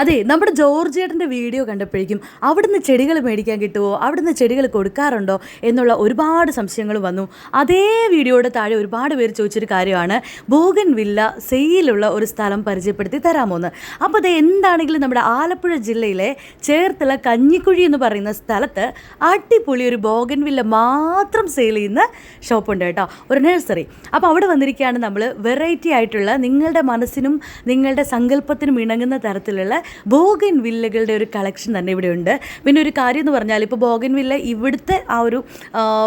അതെ നമ്മുടെ ജോർജ് ഏട്ടന്റെ വീഡിയോ കണ്ടപ്പോഴേക്കും അവിടുന്ന് ചെടികൾ മേടിക്കാൻ കിട്ടുമോ അവിടുന്ന് ചെടികൾ കൊടുക്കാറുണ്ടോ? എന്നുള്ള ഒരുപാട് സംശയങ്ങൾ വന്നു. അതേ വീഡിയോയുടെ താഴെ ഒരുപാട് പേര് ചോദിച്ചൊരു കാര്യമാണ്. ബോഗൻ വില്ല സെയിലുള്ള ഒരു സ്ഥലം പരിചയപ്പെടുത്തി തരാമോന്ന് അപ്പോൾ അത് എന്താണെങ്കിലും നമ്മുടെ ആലപ്പുഴ ജില്ലയിലെ ചേർത്തല കഞ്ഞിക്കുഴി എന്ന് പറയുന്ന സ്ഥലത്ത് അടിപൊളി ഒരു ബോഗൻ വില്ല മാത്രം സെയിൽ ചെയ്യുന്ന ഷോപ്പുണ്ട് കേട്ടോ. ഒരു നഴ്സറി. അപ്പോൾ അവിടെ വന്നിരിക്കുകയാണ് നമ്മൾ. വെറൈറ്റി ആയിട്ടുള്ള നിങ്ങളുടെ മനസ്സിനും നിങ്ങളുടെ സങ്കല്പത്തിനും ഇണങ്ങുന്ന തരത്തിലുള്ള ബോഗൻ വില്ലകളുടെ ഒരു കളക്ഷൻ തന്നെ ഇവിടെ ഉണ്ട്. പിന്നെ ഒരു കാര്യം എന്ന് പറഞ്ഞാൽ ഇപ്പോൾ ബോഗൻ വില്ല ഇവിടുത്തെ ആ ഒരു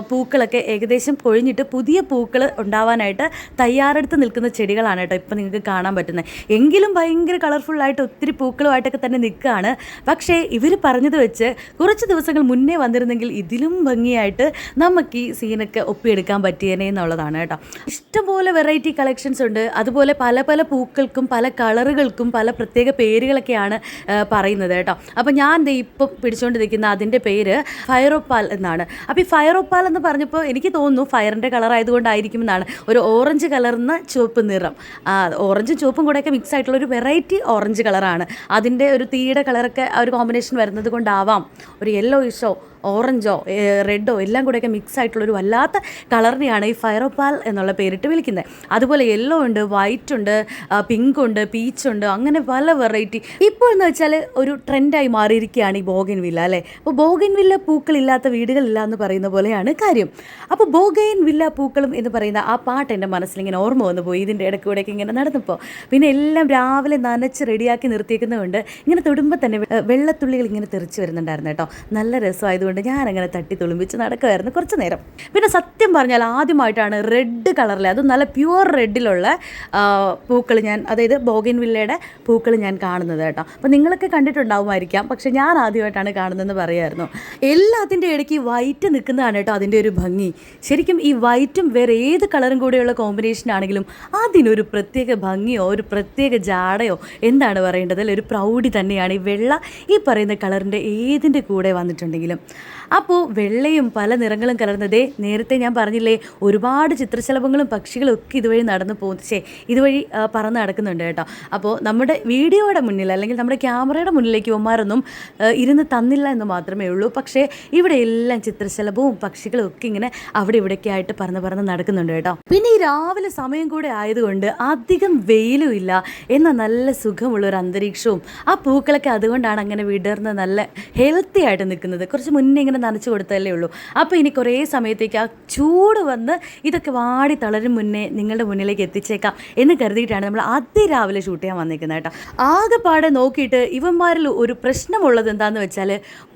പൂക്കളൊക്കെ ഏകദേശം കൊഴിഞ്ഞിട്ട് പുതിയ പൂക്കൾ ഉണ്ടാവാനായിട്ട് തയ്യാറെടുത്ത് നിൽക്കുന്ന ചെടികളാണ് കേട്ടോ ഇപ്പോൾ നിങ്ങൾക്ക് കാണാൻ പറ്റുന്നത്. എങ്കിലും ഭയങ്കര കളർഫുള്ളായിട്ട് ഒത്തിരി പൂക്കളുമായിട്ടൊക്കെ തന്നെ നിൽക്കുകയാണ്. പക്ഷേ ഇവർ പറഞ്ഞത് വെച്ച് കുറച്ച് ദിവസങ്ങൾ മുന്നേ വന്നിരുന്നെങ്കിൽ ഇതിലും ഭംഗിയായിട്ട് നമുക്ക് ഈ സീനൊക്കെ ഒപ്പിയെടുക്കാൻ പറ്റിയേനെ എന്നുള്ളതാണ് കേട്ടോ. ഇഷ്ടംപോലെ വെറൈറ്റി കളക്ഷൻസ് ഉണ്ട്. അതുപോലെ പല പല പൂക്കൾക്കും പല കളറുകൾക്കും പല പ്രത്യേക പേരുകളൊക്കെയാണ് ആ, പറയുന്നത് കേട്ടോ. അപ്പോൾ ഞാൻ ദേ ഇപ്പം പിടിച്ചുകൊണ്ടിരിക്കുന്ന അതിന്റെ പേര് ഫയറോപ്പാൽ എന്നാണ്. അപ്പോൾ ഈ ഫയറോപ്പാൽ എന്ന് പറഞ്ഞപ്പോൾ എനിക്ക് തോന്നുന്നു ഫയറിന്റെ കളർ ആയതുകൊണ്ടായിരിക്കും എന്നാണ്. ഒരു ഓറഞ്ച് കലർന്ന ചുവപ്പ് നിറം. ഓറഞ്ചും ചുവപ്പും കൂടെയൊക്കെ മിക്സ് ആയിട്ടുള്ള ഒരു വെറൈറ്റി ഓറഞ്ച് കളറാണ്. അതിന്റെ ഒരു തീയുടെ കളറൊക്കെ ആ ഒരു കോമ്പിനേഷൻ വരുന്നത് കൊണ്ടാവാം. ഒരു യെല്ലോ ഇഷോ ഓറഞ്ചോ റെഡോ എല്ലാം കൂടെയൊക്കെ മിക്സ് ആയിട്ടുള്ള ഒരു വല്ലാത്ത കളറിനെയാണ് ഈ ഫയറോപ്പാൽ എന്നുള്ള പേരിട്ട് വിളിക്കുന്നത്. അതുപോലെ യെല്ലോ ഉണ്ട് വൈറ്റ് ഉണ്ട് പിങ്ക് ഉണ്ട് പീച്ച് ഉണ്ട് അങ്ങനെ പല വെറൈറ്റി ഇപ്പോൾ എന്ന് വെച്ചാൽ ഒരു ട്രെൻഡായി മാറിയിരിക്കുകയാണ് ഈ ബോഗൻ വില്ല അല്ലേ? അപ്പോൾ ബോഗൻ വില്ല പൂക്കളില്ലാത്ത വീടുകളില്ല എന്ന് പറയുന്ന പോലെയാണ് കാര്യം. അപ്പോൾ ബോഗൻ വില്ല പൂക്കളും എന്ന് പറയുന്ന ആ പാട്ട് എന്റെ മനസ്സിലിങ്ങനെ ഓർമ്മ വന്നു പോയി ഇതിന്റെ ഇടയ്ക്കൂടെയൊക്കെ ഇങ്ങനെ നടന്നപ്പോൾ. പിന്നെ എല്ലാം രാവിലെ നനച്ച് റെഡിയാക്കി നിർത്തിയേക്കുന്നതുകൊണ്ട് ഇങ്ങനെ തൊടുമ്പോൾ തന്നെ വെള്ളത്തുള്ളികൾ ഇങ്ങനെ തെറിച്ച് വരുന്നുണ്ടായിരുന്നു കേട്ടോ. നല്ല രസമായതുകൊണ്ട് ഞാൻ ഞാനങ്ങനെ തട്ടി തുളുമ്പിച്ച് നടക്കുമായിരുന്നു കുറച്ച് നേരം. പിന്നെ സത്യം പറഞ്ഞാൽ ആദ്യമായിട്ടാണ് റെഡ് കളറിൽ അതും നല്ല പ്യുവർ റെഡിലുള്ള പൂക്കൾ ഞാൻ അതായത് ബോഗിൻ വില്ലയുടെ പൂക്കൾ ഞാൻ കാണുന്നത് കേട്ടോ. അപ്പോൾ നിങ്ങളൊക്കെ കണ്ടിട്ടുണ്ടാവുമായിരിക്കാം പക്ഷേ ഞാൻ ആദ്യമായിട്ടാണ് കാണുന്നതെന്ന് പറയായിരുന്നു. എല്ലാത്തിന്റെ ഇടയ്ക്ക് വൈറ്റ് നിൽക്കുന്നതാണ് കേട്ടോ അതിന്റെ ഒരു ഭംഗി. ശരിക്കും ഈ വൈറ്റും വേറെ ഏത് കളറും കൂടെയുള്ള കോമ്പിനേഷൻ ആണെങ്കിലും അതിനൊരു പ്രത്യേക ഭംഗിയോ ഒരു പ്രത്യേക ജാടയോ എന്താണ് പറയേണ്ടത്? ഒരു പ്രൗഢി തന്നെയാണ് ഈ വെള്ള ഈ പറയുന്ന കളറിന്റെ ഏതിന്റെ കൂടെ വന്നിട്ടുണ്ടെങ്കിലും. അപ്പോൾ വെള്ളയും പല നിറങ്ങളും കലർന്നതേ നേരത്തെ ഞാൻ പറഞ്ഞില്ലേ ഒരുപാട് ചിത്രശലഭങ്ങളും പക്ഷികളും ഒക്കെ ഇതുവഴി നടന്നു ശേ ഇതുവഴി പറന്ന് നടക്കുന്നുണ്ട് കേട്ടോ. അപ്പോൾ നമ്മുടെ വീഡിയോയുടെ മുന്നിൽ അല്ലെങ്കിൽ നമ്മുടെ ക്യാമറയുടെ മുന്നിലേക്ക് ഒമാരൊന്നും ഇരുന്ന് തന്നില്ല എന്ന് മാത്രമേ ഉള്ളൂ. പക്ഷേ ഇവിടെ എല്ലാം ചിത്രശലഭവും പക്ഷികളും ഒക്കെ ഇങ്ങനെ അവിടെ ഇവിടെയൊക്കെ ആയിട്ട് പറന്ന് പറന്ന് നടക്കുന്നുണ്ട് കേട്ടോ. പിന്നെ ഈ രാവിലെ സമയം കൂടെ ആയതുകൊണ്ട് അധികം വെയിലും ഇല്ല. എന്നാൽ നല്ല സുഖമുള്ള ഒരു അന്തരീക്ഷവും ആ പൂക്കളൊക്കെ അതുകൊണ്ടാണ് അങ്ങനെ വിടർന്ന് നല്ല ഹെൽത്തി ആയിട്ട് നിൽക്കുന്നത്. കുറച്ച് മുന്നേ ഇങ്ങനെ നനച്ചു കൊടുത്തല്ലേ ഉള്ളൂ. അപ്പോൾ ഇനി കുറേ സമയത്തേക്ക് ആ ചൂട് വന്ന് ഇതൊക്കെ വാടി തളരും മുന്നേ നിങ്ങളുടെ മുന്നിലേക്ക് എത്തിച്ചേക്കാം എന്ന് കരുതിയിട്ടാണ് നമ്മൾ അതിരാവിലെ ഷൂട്ട് ചെയ്യാൻ വന്നിരിക്കുന്നത് കേട്ടോ. ആകെപ്പാടെ നോക്കിയിട്ട് ഇവന്മാരിൽ ഒരു പ്രശ്നമുള്ളത് എന്താണെന്ന് വെച്ചാൽ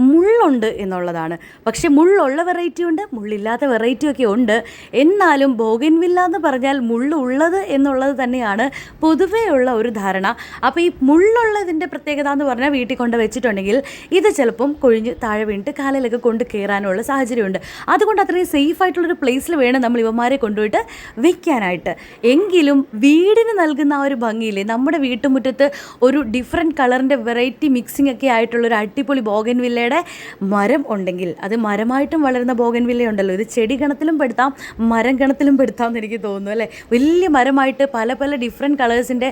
മുള്ളുണ്ട് എന്നുള്ളതാണ്. പക്ഷേ മുള്ളുള്ള വെറൈറ്റി ഉണ്ട് മുള്ളില്ലാത്ത വെറൈറ്റി ഒക്കെ ഉണ്ട്. എന്നാലും ബോഗൻവില്ല എന്ന് പറഞ്ഞാൽ മുള്ളുള്ളത് എന്നുള്ളത് തന്നെയാണ് പൊതുവേ ഉള്ള ഒരു ധാരണ. അപ്പോൾ ഈ മുള്ളുള്ളതിന്റെ പ്രത്യേകത എന്ന് പറഞ്ഞാൽ വീട്ടിൽ കൊണ്ട് വെച്ചിട്ടുണ്ടെങ്കിൽ ഇത് ചിലപ്പം കൊഴിഞ്ഞ് താഴെ വീണിട്ട് കാലിലൊക്കെ കൊണ്ട് കയറാനുള്ള സാഹചര്യമുണ്ട്. അതുകൊണ്ട് അത്രയും സേഫ് ആയിട്ടുള്ളൊരു പ്ലേസിൽ വേണം നമ്മൾ ഇവന്മാരെ കൊണ്ടുപോയിട്ട് വെക്കാനായിട്ട്. എങ്കിലും വീടിന് നൽകുന്ന ആ ഒരു ഭംഗിയില്ലേ? നമ്മുടെ വീട്ടുമുറ്റത്ത് ഒരു ഡിഫറെന്റ് കളറിന്റെ വെറൈറ്റി മിക്സിംഗ് ഒക്കെ ആയിട്ടുള്ളൊരു അടിപൊളി ബോഗൻ വില്ലയുടെ മരം ഉണ്ടെങ്കിൽ അത് മരമായിട്ടും വളരുന്ന ബോഗൻ വില്ലയുണ്ടല്ലോ ഇത് ചെടി ഗണത്തിലും പെടുത്താം മരം ഗണത്തിലും പെടുത്താം എന്ന് എനിക്ക് തോന്നുന്നു അല്ലേ? വലിയ മരമായിട്ട് പല പല ഡിഫറെന്റ് കളേഴ്സിന്റെ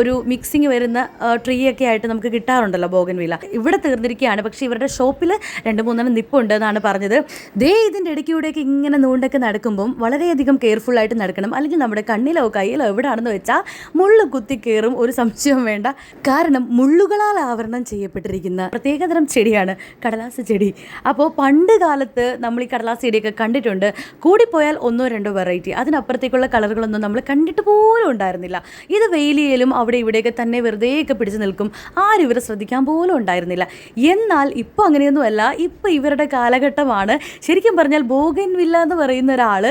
ഒരു മിക്സിങ് വരുന്ന ട്രീ ഒക്കെ ആയിട്ട് നമുക്ക് കിട്ടാറുണ്ടല്ലോ ബോഗൻ വില്ല ഇവിടെ തീർന്നിരിക്കുകയാണ്. പക്ഷേ ഇവരുടെ ഷോപ്പിൽ രണ്ട് മൂന്നെണ്ണം നിപ്പുണ്ട് എന്നാണ് പറഞ്ഞത്. ദേ ഇതിന്റെ ഇടയ്ക്കൂടെയൊക്കെ ഇങ്ങനെ നൂണ്ടൊക്കെ നടക്കുമ്പം വളരെയധികം കെയർഫുൾ ആയിട്ട് നടക്കണം. അല്ലെങ്കിൽ നമ്മുടെ കണ്ണിലോ കയ്യിലോ എവിടെയാണെന്ന് വെച്ചാൽ മുള്ളു കുത്തി കയറും ഒരു സംശയം വേണ്ട. കാരണം മുള്ളുകളാൽ ആവരണം ചെയ്യപ്പെട്ടിരിക്കുന്ന പ്രത്യേകതരം ചെടിയാണ് കടലാസ് ചെടി. അപ്പോൾ പണ്ട് കാലത്ത് നമ്മൾ ഈ കടലാസ് ചെടിയൊക്കെ കണ്ടിട്ടുണ്ട്. കൂടിപ്പോയാൽ ഒന്നോ രണ്ടോ വെറൈറ്റി അതിനപ്പുറത്തേക്കുള്ള കളറുകളൊന്നും നമ്മൾ കണ്ടിട്ട് പോലും ഉണ്ടായിരുന്നില്ല. ഇത് വെയിലിയലും അവിടെ ഇവിടെയൊക്കെ തന്നെ വെറുതെയൊക്കെ പിടിച്ചു നിൽക്കും. ആരും ഇവരെ ശ്രദ്ധിക്കാൻ പോലും ഉണ്ടായിരുന്നില്ല. എന്നാൽ ഇപ്പോൾ അങ്ങനെയൊന്നുമല്ല. ഇപ്പോൾ ഇവരുടെ കാലഘട്ടമാണ്. ശരിക്കും പറഞ്ഞാൽ ബോഗൻ വില്ല എന്ന് പറയുന്ന ഒരാൾ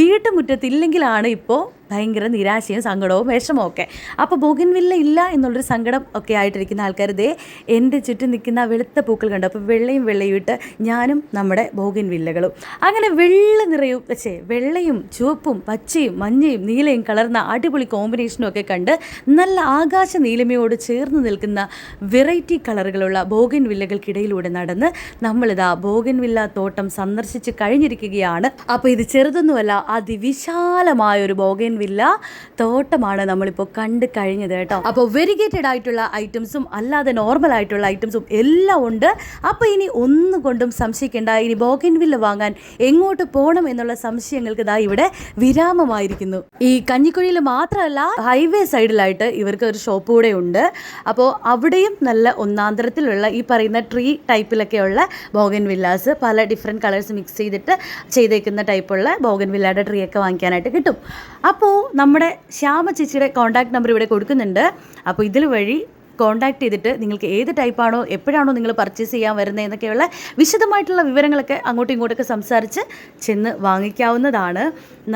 വീട്ടുമുറ്റത്തില്ലെങ്കിലാണ് ഇപ്പോൾ ഭയങ്കര നിരാശയും സങ്കടവും വിഷമവും ഒക്കെ. അപ്പോൾ ബോഗിൻവില്ല ഇല്ല എന്നുള്ളൊരു സങ്കടം ഒക്കെ ആയിട്ടിരിക്കുന്ന ആൾക്കാർ ദേ എന്റെ ചുറ്റും നിൽക്കുന്ന വെളുത്ത പൂക്കൾ കണ്ടു. അപ്പോൾ വെള്ളയും വെള്ളയും ഇട്ട് ഞാനും നമ്മുടെ ബോഗിൻവില്ലകളും. അങ്ങനെ വെള്ള നിറയും പക്ഷേ വെള്ളയും ചുവപ്പും പച്ചയും മഞ്ഞയും നീലയും കളർന്ന അടിപൊളി കോമ്പിനേഷനും ഒക്കെ കണ്ട് നല്ല ആകാശ നീലിമയോട് ചേർന്ന് നിൽക്കുന്ന വെറൈറ്റി കളറുകളുള്ള ബോഗൻ വില്ലകൾക്കിടയിലൂടെ നടന്ന് നമ്മളിതാ ബോഗൻ വില്ല തോട്ടം സന്ദർശിച്ച് കഴിഞ്ഞിരിക്കുകയാണ്. അപ്പോൾ ഇത് ചെറുതൊന്നുമല്ല അതിവിശാലമായ ഒരു ബോഗൻ വില്ല തോട്ടമാണ് നമ്മളിപ്പോൾ കണ്ട് കഴിഞ്ഞത് കേട്ടോ. അപ്പോൾ വെരിഗേറ്റഡ് ആയിട്ടുള്ള ഐറ്റംസും അല്ലാതെ നോർമൽ ആയിട്ടുള്ള ഐറ്റംസും എല്ലാം ഉണ്ട്. അപ്പോൾ ഇനി ഒന്നും കൊണ്ടും സംശയിക്കേണ്ട. ഇനി ബോഗൻ വില്ല വാങ്ങാൻ എങ്ങോട്ട് പോകണം എന്നുള്ള സംശയങ്ങൾക്ക് ഇതാ ഇവിടെ വിരാമമായിരിക്കുന്നു. ഈ കഞ്ഞിക്കുഴിയിൽ മാത്രമല്ല ഹൈവേ സൈഡിലായിട്ട് ഇവർക്ക് ഒരു ഷോപ്പ് കൂടെ ഉണ്ട്. അപ്പോൾ അവിടെയും നല്ല ഒന്നാന്തരത്തിലുള്ള ഈ പറയുന്ന ട്രീ ടൈപ്പിലൊക്കെയുള്ള ബോഗൻ വില്ലാസ് പല ഡിഫറെന്റ് കളേഴ്സ് മിക്സ് ചെയ്തിട്ട് ചെയ്തേക്കുന്ന ടൈപ്പുള്ള ബോഗൻ വില്ലയുടെ ട്രീ ഒക്കെ വാങ്ങിക്കാനായിട്ട് കിട്ടും. അപ്പോൾ നമ്മുടെ ശ്യാമ ചേച്ചിയുടെ കോൺടാക്ട് നമ്പർ ഇവിടെ കൊടുക്കുന്നുണ്ട്. അപ്പോൾ ഇതിൽ വഴി കോൺടാക്ട് ചെയ്തിട്ട് നിങ്ങൾക്ക് ഏത് ടൈപ്പാണോ എപ്പോഴാണോ നിങ്ങൾ പർച്ചേസ് ചെയ്യാൻ വരുന്നത് എന്നൊക്കെയുള്ള വിശദമായിട്ടുള്ള വിവരങ്ങളൊക്കെ അങ്ങോട്ടും ഇങ്ങോട്ടൊക്കെ സംസാരിച്ച് ചെന്ന് വാങ്ങിക്കാവുന്നതാണ്.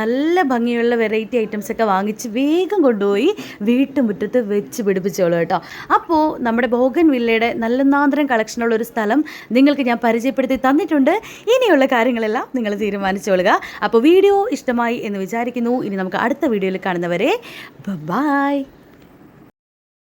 നല്ല ഭംഗിയുള്ള വെറൈറ്റി ഐറ്റംസ് ഒക്കെ വാങ്ങിച്ച് വേഗം കൊണ്ടുപോയി വീട്ടുമുറ്റത്ത് വെച്ച് പിടിപ്പിച്ചോളൂ കേട്ടോ. അപ്പോൾ നമ്മുടെ ബോഗൻ വില്ലയുടെ നല്ല നാന്തരം കളക്ഷനുള്ള ഒരു സ്ഥലം നിങ്ങൾക്ക് ഞാൻ പരിചയപ്പെടുത്തി തന്നിട്ടുണ്ട്. ഇനിയുള്ള കാര്യങ്ങളെല്ലാം നിങ്ങൾ തീരുമാനിച്ചോളുക. അപ്പോൾ വീഡിയോ ഇഷ്ടമായി എന്ന് വിചാരിക്കുന്നു. ഇനി നമുക്ക് അടുത്ത വീഡിയോയിൽ കാണുന്നവരെ ബൈ